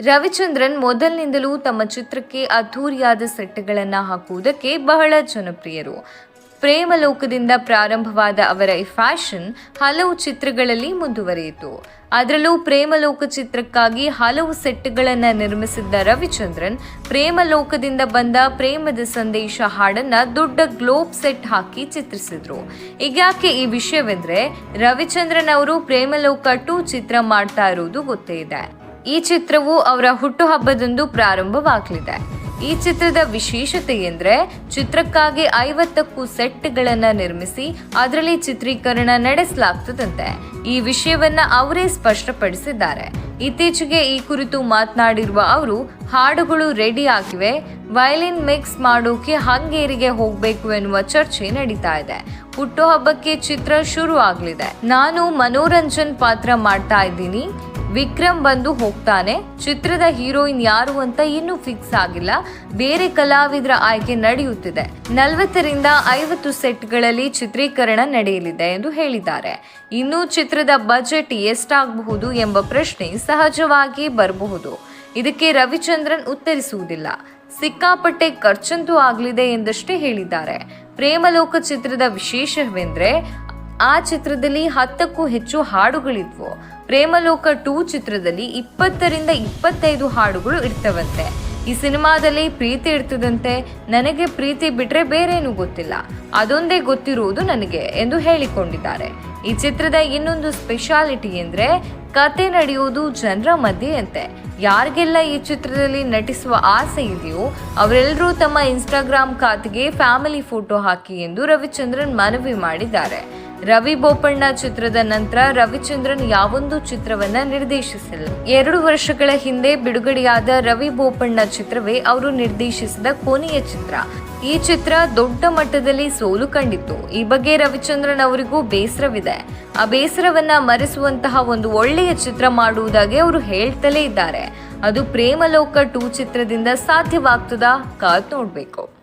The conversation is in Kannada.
ರವಿಚಂದ್ರನ್ ಮೊದಲಿನಿಂದಲೂ ತಮ್ಮ ಚಿತ್ರಕ್ಕೆ ಅದ್ಧೂರಿಯಾದ ಸೆಟ್ಗಳನ್ನು ಹಾಕುವುದಕ್ಕೆ ಬಹಳ ಜನಪ್ರಿಯರು. ಪ್ರೇಮಲೋಕದಿಂದ ಪ್ರಾರಂಭವಾದ ಅವರ ಈ ಫ್ಯಾಷನ್ ಹಲವು ಚಿತ್ರಗಳಲ್ಲಿ ಮುಂದುವರಿಯಿತು. ಅದರಲ್ಲೂ ಪ್ರೇಮಲೋಕ ಚಿತ್ರಕ್ಕಾಗಿ ಹಲವು ಸೆಟ್ಗಳನ್ನು ನಿರ್ಮಿಸಿದ್ದ ರವಿಚಂದ್ರನ್ ಪ್ರೇಮಲೋಕದಿಂದ ಬಂದ ಪ್ರೇಮದ ಸಂದೇಶ ಹಾಡನ್ನು ದೊಡ್ಡ ಗ್ಲೋಬ್ ಸೆಟ್ ಹಾಕಿ ಚಿತ್ರಿಸಿದ್ರು. ಈಗ್ಯಾಕೆ ಈ ವಿಷಯವೆಂದರೆ ರವಿಚಂದ್ರನ್ ಅವರು ಪ್ರೇಮಲೋಕ ಟೂ ಚಿತ್ರ ಮಾಡ್ತಾ ಇರೋದು ಗೊತ್ತೇ ಇದೆ. ಈ ಚಿತ್ರವು ಅವರ ಹುಟ್ಟುಹಬ್ಬದಂದು ಪ್ರಾರಂಭವಾಗಲಿದೆ. ಈ ಚಿತ್ರದ ವಿಶೇಷತೆ ಎಂದರೆ ಚಿತ್ರಕ್ಕಾಗಿ ಐವತ್ತಕ್ಕೂ ಸೆಟ್ಗಳನ್ನು ನಿರ್ಮಿಸಿ ಅದರಲ್ಲಿ ಚಿತ್ರೀಕರಣ ನಡೆಸಲಾಗ್ತದಂತೆ. ಈ ವಿಷಯವನ್ನ ಅವರೇ ಸ್ಪಷ್ಟಪಡಿಸಿದ್ದಾರೆ. ಇತ್ತೀಚೆಗೆ ಈ ಕುರಿತು ಮಾತನಾಡಿರುವ ಅವರು, ಹಾಡುಗಳು ರೆಡಿ ಆಗಿವೆ. ವಯಲಿನ್ ಮಿಕ್ಸ್ ಮಾಡೋಕೆ ಹಂಗೇರಿಗೆ ಹೋಗ್ಬೇಕು ಎನ್ನುವ ಚರ್ಚೆ ನಡೀತಾ ಇದೆ. ಹುಟ್ಟುಹಬ್ಬಕ್ಕೆ ಚಿತ್ರ ಶುರು ಆಗ್ಲಿದೆ. ನಾನು ಮನೋರಂಜನ್ ಪಾತ್ರ ಮಾಡ್ತಾ ಇದ್ದೀನಿ. ವಿಕ್ರಮ್ ಬಂದು ಹೋಗ್ತಾನೆ. ಚಿತ್ರದ ಹೀರೋಯಿನ್ ಯಾರು ಅಂತ ಇನ್ನು ಫಿಕ್ಸ್ ಆಗಿಲ್ಲ. ಬೇರೆ ಕಲಾವಿದರ ಆಯ್ಕೆ ನಡೆಯುತ್ತಿದೆ. ನಲವತ್ತರಿಂದ ಐವತ್ತು ಸೆಟ್ಗಳಲ್ಲಿ ಚಿತ್ರೀಕರಣ ನಡೆಯಲಿದೆ ಎಂದು ಹೇಳಿದ್ದಾರೆ. ಇನ್ನು ಚಿತ್ರದ ಬಜೆಟ್ ಎಷ್ಟಾಗಬಹುದು ಎಂಬ ಪ್ರಶ್ನೆ ಸಹಜವಾಗಿ ಬರಬಹುದು. ಇದಕ್ಕೆ ರವಿಚಂದ್ರನ್ ಉತ್ತರಿಸುವುದಿಲ್ಲ. ಸಿಕ್ಕಾಪಟ್ಟೆ ಖರ್ಚಂತೂ ಆಗಲಿದೆ ಎಂದಷ್ಟೇ ಹೇಳಿದ್ದಾರೆ. ಪ್ರೇಮಲೋಕ ಚಿತ್ರದ ವಿಶೇಷವೆಂದ್ರೆ ಆ ಚಿತ್ರದಲ್ಲಿ ಹತ್ತಕ್ಕೂ ಹೆಚ್ಚು ಹಾಡುಗಳಿದ್ವು. ಪ್ರೇಮಲೋಕ ಟೂ ಚಿತ್ರದಲ್ಲಿ ಇಪ್ಪತ್ತರಿಂದ ಇಪ್ಪತ್ತೈದು ಹಾಡುಗಳು ಇರ್ತವಂತೆ. ಈ ಸಿನಿಮಾದಲ್ಲಿ ಪ್ರೀತಿ ಇರ್ತದಂತೆ. ನನಗೆ ಪ್ರೀತಿ ಬಿಟ್ರೆ ಬೇರೇನೂ ಗೊತ್ತಿಲ್ಲ. ಅದೊಂದೇ ಗೊತ್ತಿರುವುದು ನನಗೆ ಎಂದು ಹೇಳಿಕೊಂಡಿದ್ದಾರೆ. ಈ ಚಿತ್ರದ ಇನ್ನೊಂದು ಸ್ಪೆಷಾಲಿಟಿ ಎಂದ್ರೆ ಕತೆ ನಡೆಯುವುದು ಜನರ ಮಧ್ಯೆ ಅಂತೆ ಯಾರಿಗೆಲ್ಲ ಈ ಚಿತ್ರದಲ್ಲಿ ನಟಿಸುವ ಆಸೆ ಇದೆಯೋ ಅವರೆಲ್ಲರೂ ತಮ್ಮ ಇನ್ಸ್ಟಾಗ್ರಾಮ್ ಖಾತೆಗೆ ಫ್ಯಾಮಿಲಿ ಫೋಟೋ ಹಾಕಿ ಎಂದು ರವಿಚಂದ್ರನ್ ಮನವಿ ಮಾಡಿದ್ದಾರೆ. ರವಿ ಬೋಪಣ್ಣ ಚಿತ್ರದ ನಂತರ ರವಿಚಂದ್ರನ್ ಯಾವೊಂದು ಚಿತ್ರವನ್ನ ನಿರ್ದೇಶಿಸಿಲ್ಲ. ಎರಡು ವರ್ಷಗಳ ಹಿಂದೆ ಬಿಡುಗಡೆಯಾದ ರವಿ ಬೋಪಣ್ಣ ಚಿತ್ರವೇ ಅವರು ನಿರ್ದೇಶಿಸಿದ ಕೊನೆಯ ಚಿತ್ರ. ಈ ಚಿತ್ರ ದೊಡ್ಡ ಮಟ್ಟದಲ್ಲಿ ಸೋಲು ಕಂಡಿತ್ತು. ಈ ಬಗ್ಗೆ ರವಿಚಂದ್ರನ್ ಅವರಿಗೂ ಬೇಸರವಿದೆ. ಆ ಬೇಸರವನ್ನ ಮರೆಸುವಂತಹ ಒಂದು ಒಳ್ಳೆಯ ಚಿತ್ರ ಮಾಡುವುದಾಗಿ ಅವರು ಹೇಳ್ತಲೇ ಇದ್ದಾರೆ. ಅದು ಪ್ರೇಮಲೋಕ ಟೂ ಚಿತ್ರದಿಂದ ಸಾಧ್ಯವಾಗ್ತದ ಕಾದ್ ನೋಡ್ಬೇಕು.